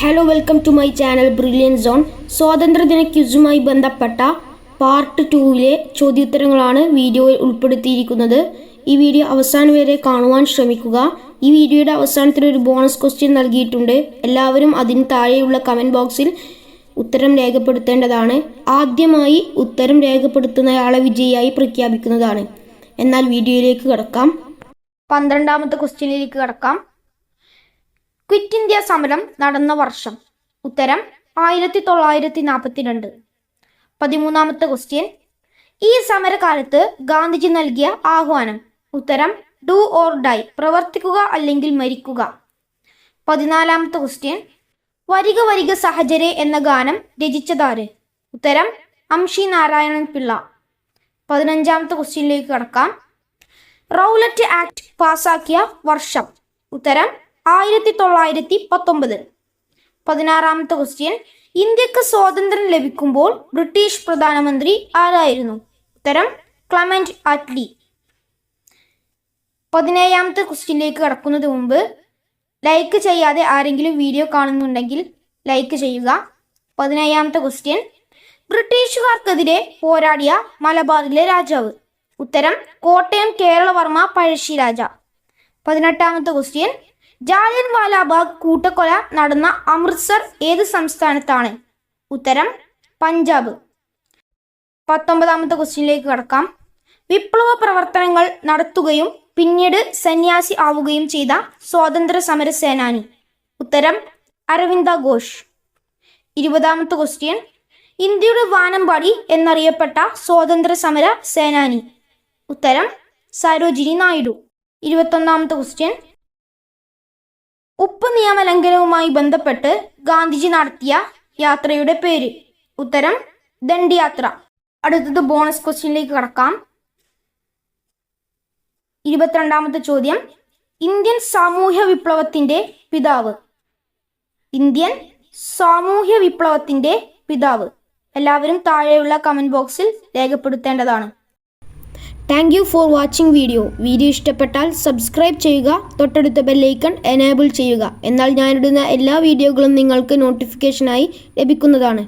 Hello welcome to my channel brilliant zone സ്വാതന്ത്ര്യദിന ക്യുസുമായി ബന്ധപ്പെട്ട പാർട്ട് ടൂവിലെ ചോദ്യോത്തരങ്ങളാണ് വീഡിയോയിൽ ഉൾപ്പെടുത്തിയിരിക്കുന്നത്. ഈ വീഡിയോ അവസാനം വരെ കാണുവാൻ ശ്രമിക്കുക. ഈ വീഡിയോയുടെ അവസാനത്തിൽ ഒരു ബോണസ് ക്വസ്റ്റ്യൻ നൽകിയിട്ടുണ്ട്. എല്ലാവരും അതിന് താഴെയുള്ള കമന്റ് ബോക്സിൽ ഉത്തരം രേഖപ്പെടുത്തേണ്ടതാണ്. ആദ്യമായി ഉത്തരം രേഖപ്പെടുത്തുന്നയാളെ വിജയിയായി പ്രഖ്യാപിക്കുന്നതാണ്. എന്നാൽ വീഡിയോയിലേക്ക് കടക്കാം. പന്ത്രണ്ടാമത്തെ ക്വസ്റ്റ്യനിലേക്ക് കടക്കാം. ക്വിറ്റ് ഇന്ത്യ സമരം നടന്ന വർഷം. ഉത്തരം ആയിരത്തി തൊള്ളായിരത്തി നാൽപ്പത്തിരണ്ട് പതിമൂന്നാമത്തെ ക്വസ്റ്റ്യൻ ഈ സമരകാലത്ത് ഗാന്ധിജി നൽകിയ ആഹ്വാനം. ഉത്തരം ഡു ഓർ ഡൈ പ്രവർത്തിക്കുക അല്ലെങ്കിൽ മരിക്കുക. പതിനാലാമത്തെ ക്വസ്റ്റ്യൻ വരിക വരിക സഹചരെ എന്ന ഗാനം രചിച്ചതാര്? ഉത്തരം അംഷി നാരായണൻ പിള്ള. പതിനഞ്ചാമത്തെ ക്വസ്റ്റ്യനിലേക്ക് കടക്കാം. റൗലറ്റ് ആക്ട് പാസാക്കിയ വർഷം. ഉത്തരം ആയിരത്തി തൊള്ളായിരത്തി പത്തൊമ്പത് പതിനാറാമത്തെ ക്വസ്റ്റ്യൻ ഇന്ത്യയ്ക്ക് സ്വാതന്ത്ര്യം ലഭിക്കുമ്പോൾ ബ്രിട്ടീഷ് പ്രധാനമന്ത്രി ആരായിരുന്നു? ഉത്തരം ക്ലമന്റ് ആറ്റ്ലി. പതിനേഴാമത്തെ ക്വസ്റ്റ്യനിലേക്ക് കടക്കുന്നതിന് മുമ്പ് ലൈക്ക് ചെയ്യാതെ ആരെങ്കിലും വീഡിയോ കാണുന്നുണ്ടെങ്കിൽ ലൈക്ക് ചെയ്യുക. പതിനേഴാമത്തെ ക്വസ്റ്റ്യൻ ബ്രിട്ടീഷുകാർക്കെതിരെ പോരാടിയ മലബാറിലെ രാജാവ്. ഉത്തരം കോട്ടയം കേരളവർമ്മ പഴശ്ശിരാജ പതിനെട്ടാമത്തെ ക്വസ്റ്റ്യൻ ജാലിയൻ വാലാബാഗ് കൂട്ടക്കൊല നടന്ന അമൃത്സർ ഏത് സംസ്ഥാനത്താണ്? ഉത്തരം പഞ്ചാബ്. പത്തൊമ്പതാമത്തെ ക്വസ്റ്റ്യനിലേക്ക് കടക്കാം. വിപ്ലവ പ്രവർത്തനങ്ങൾ നടത്തുകയും പിന്നീട് സന്യാസി ആവുകയും ചെയ്ത സ്വാതന്ത്ര്യ സമര സേനാനി. ഉത്തരം അരവിന്ദ ഘോഷ്. ഇരുപതാമത്തെ ക്വസ്റ്റ്യൻ ഇന്ത്യയുടെ വാനമ്പാടി എന്നറിയപ്പെട്ട സ്വാതന്ത്ര്യ സമര സേനാനി. ഉത്തരം സരോജിനി നായിഡു. ഇരുപത്തൊന്നാമത്തെ ക്വസ്റ്റ്യൻ ഉപ്പ് നിയമലംഘനവുമായി ബന്ധപ്പെട്ട് ഗാന്ധിജി നടത്തിയ യാത്രയുടെ പേര്. ഉത്തരം ദണ്ഡിയാത്ര. അടുത്തത് ബോണസ് ക്വസ്റ്റ്യനിലേക്ക് കടക്കാം. ഇരുപത്തിരണ്ടാമത്തെ ചോദ്യം. ഇന്ത്യൻ സാമൂഹ്യ വിപ്ലവത്തിന്റെ പിതാവ്. ഇന്ത്യൻ സാമൂഹ്യ വിപ്ലവത്തിന്റെ പിതാവ്. എല്ലാവരും താഴെയുള്ള കമന്റ് ബോക്സിൽ രേഖപ്പെടുത്തേണ്ടതാണ്. Thank you for watching video video ഇഷ്ടപ്പെട്ടാൽ സബ്സ്ക്രൈബ് ചെയ്യുക തൊട്ടടുത്ത ബെല്ലൈക്കൺ എനേബിൾ ചെയ്യുക. എന്നാൽ ഞാനിടുന്ന എല്ലാ വീഡിയോകളും നിങ്ങൾക്ക് നോട്ടിഫിക്കേഷനായി ലഭിക്കുന്നതാണ്.